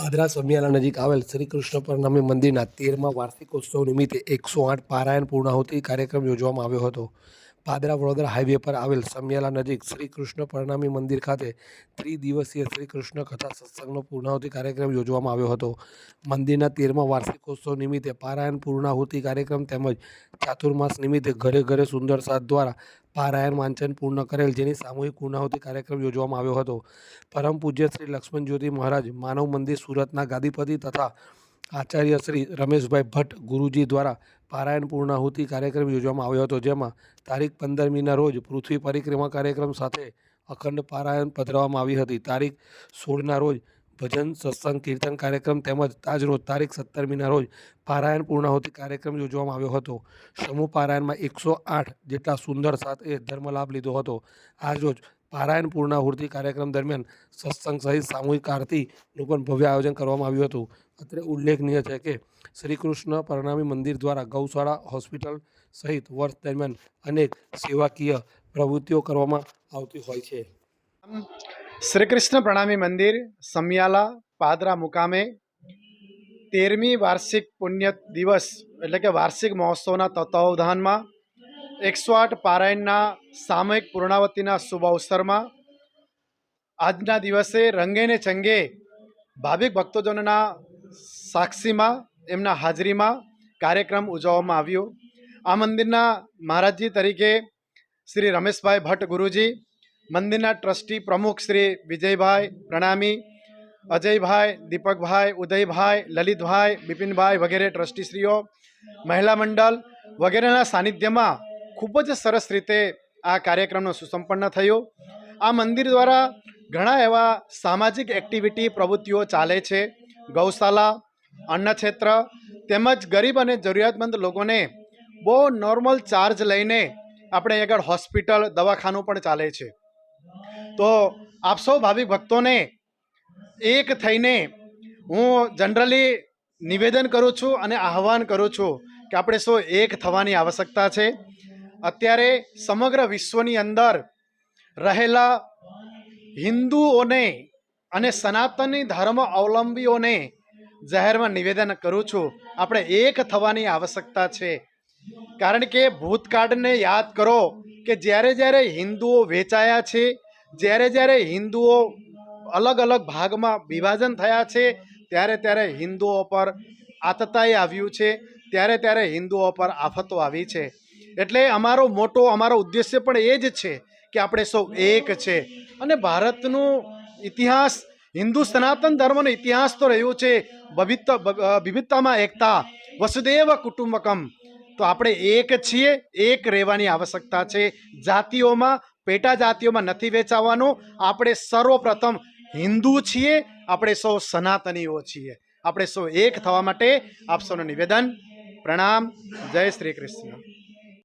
પાદરા સમિયાલા નજીક આવેલ શ્રી કૃષ્ણ પરનામી મંદિરના તેરમા વાર્ષિકોત્સવ નિમિત્તે એકસો આઠ પારાયણ પૂર્ણાહુતિ કાર્યક્રમ યોજવામાં આવ્યો હતો. પાદરા વડોદરા હાઈવે પર આવેલ સમિયાલા નજીક શ્રી કૃષ્ણ પરનામી મંદિર ખાતે ત્રિદિવસીય શ્રી કૃષ્ણ કથા સત્સંગનો પૂર્ણાહુતિ કાર્યક્રમ યોજવામાં આવ્યો હતો. મંદિરના તેરમા વાર્ષિકોત્સવ નિમિત્તે પારાયણ પૂર્ણાહુતિ કાર્યક્રમ તેમજ ચાતુર્માસ નિમિત્તે ઘરે ઘરે સુંદર સાથ દ્વારા પારાયણ વાંચન પૂર્ણ કરેલ જેની સામૂહિક પૂર્ણાહુતિ કાર્યક્રમ યોજવામાં આવ્યો હતો. પરમ પૂજ્ય શ્રી લક્ષ્મણ જ્યોતિ મહારાજ, માનવ મંદિર સુરતના ગાદીપતિ તથા આચાર્ય શ્રી રમેશભાઈ ભટ્ટ ગુરુજી દ્વારા પારાયણ પૂર્ણાહુતિ કાર્યક્રમ યોજવામાં આવ્યો હતો, જેમાં તારીખ પંદરમીના રોજ પૃથ્વી પરિક્રમા કાર્યક્રમ સાથે અખંડ પારાયણ પધરાવવામાં આવી હતી. તારીખ સોળના રોજ ભજન, સત્સંગ, કીર્તન કાર્યક્રમ તેમજ તાજ રોજ તારીખ સત્તરમીના રોજ પારાયણ પૂર્ણાહુતિ કાર્યક્રમ યોજવામાં આવ્યો હતો. સમૂહ પારાયણમાં એકસો આઠ જેટલા સુંદર સાથે ધર્મ લાભ લીધો હતો. આજ રોજ પારાયણ પૂર્ણાહુતિ કાર્યક્રમ દરમિયાન સત્સંગ સહિત સામૂહિક આરતીનું પણ ભવ્ય આયોજન કરવામાં આવ્યું હતું. અત્રે ઉલ્લેખનીય છે કે શ્રી કૃષ્ણ પરણામી મંદિર દ્વારા ગૌશાળા, હોસ્પિટલ સહિત વર્ષ દરમિયાન અનેક સેવાકીય પ્રવૃત્તિઓ કરવામાં આવતી હોય છે. શ્રી કૃષ્ણ પ્રણામી મંદિર, સમિયાલા, પાદરા મુકામે તેરમી વાર્ષિક પુણ્ય દિવસ એટલે કે વાર્ષિક મહોત્સવના તત્વાવધાનમાં એકસો આઠ પારાયણના સામૂહિક પૂર્ણાવતીના શુભ અવસરમાં આજના દિવસે રંગે ને ચંગે ભાવિક ભક્તજનોના સાક્ષીમાં, એમના હાજરીમાં કાર્યક્રમ ઉજવવામાં આવ્યો. આ મંદિરના મહારાજજી તરીકે શ્રી રમેશભાઈ ભટ્ટ ગુરુજી, મંદિરના ટ્રસ્ટી પ્રમુખ શ્રી વિજયભાઈ પ્રણામી, અજયભાઈ, દીપકભાઈ, ઉદયભાઈ, લલિતભાઈ, બિપિનભાઈ વગેરે ટ્રસ્ટીશ્રીઓ, મહિલા મંડળ વગેરેના સાનિધ્યમાં ખૂબ જ સરસ રીતે આ કાર્યક્રમનો સુસંપન્ન થયો. આ મંદિર દ્વારા ઘણા એવા સામાજિક એક્ટિવિટી પ્રવૃત્તિઓ ચાલે છે. ગૌશાલા અન્નક્ષેત્ર તેમજ ગરીબ અને જરૂરિયાતમંદ લોકોને બહુ નોર્મલ ચાર્જ લઈને આપણે આગળ હોસ્પિટલ દવાખાનું પણ ચાલે છે. તો આપ સૌ ભાવિક ભક્તોને એક થઈને હું જનરલી નિવેદન કરું છું અને આહ્વાન કરું છું કે આપણે સૌ એક થવાની આવશ્યકતા છે. અત્યારે સમગ્ર વિશ્વની અંદર રહેલા હિન્દુઓને અને સનાતની ધર્મ અવલંબીઓને જાહેરમાં નિવેદન કરું છું. આપણે એક થવાની આવશ્યકતા છે. કારણ કે ભૂતકાળને યાદ કરો કે જ્યારે જ્યારે હિન્દુઓ વેચાયા છે, જ્યારે જ્યારે હિન્દુઓ અલગ અલગ ભાગમાં વિભાજન થયા છે, ત્યારે ત્યારે હિન્દુઓ પર આતતાઈ આવ્યું છે, ત્યારે ત્યારે હિન્દુઓ પર આફતો આવી છે. એટલે અમારો મોટો, અમારો ઉદ્દેશ્ય પણ એ જ છે કે આપણે સૌ એક છે. અને ભારતનું ઇતિહાસ, હિન્દુ સનાતન ધર્મનો ઇતિહાસ તો રહ્યો છે વિવિધ વિવિધતામાં એકતા, વસુદેવ કુટુંબકમ. તો આપણે એક છીએ, એક રહેવાની આવશ્યકતા છે. જાતિઓમાં, પેટા જાતિઓમાં નથી વેચાવાનું. આપણે સર્વપ્રથમ હિન્દુ છીએ, આપણે સૌ સનાતનીઓ છીએ. આપણે સૌ એક થવા માટે આપ સૌનું નિવેદન, પ્રણામ, જય શ્રી કૃષ્ણ.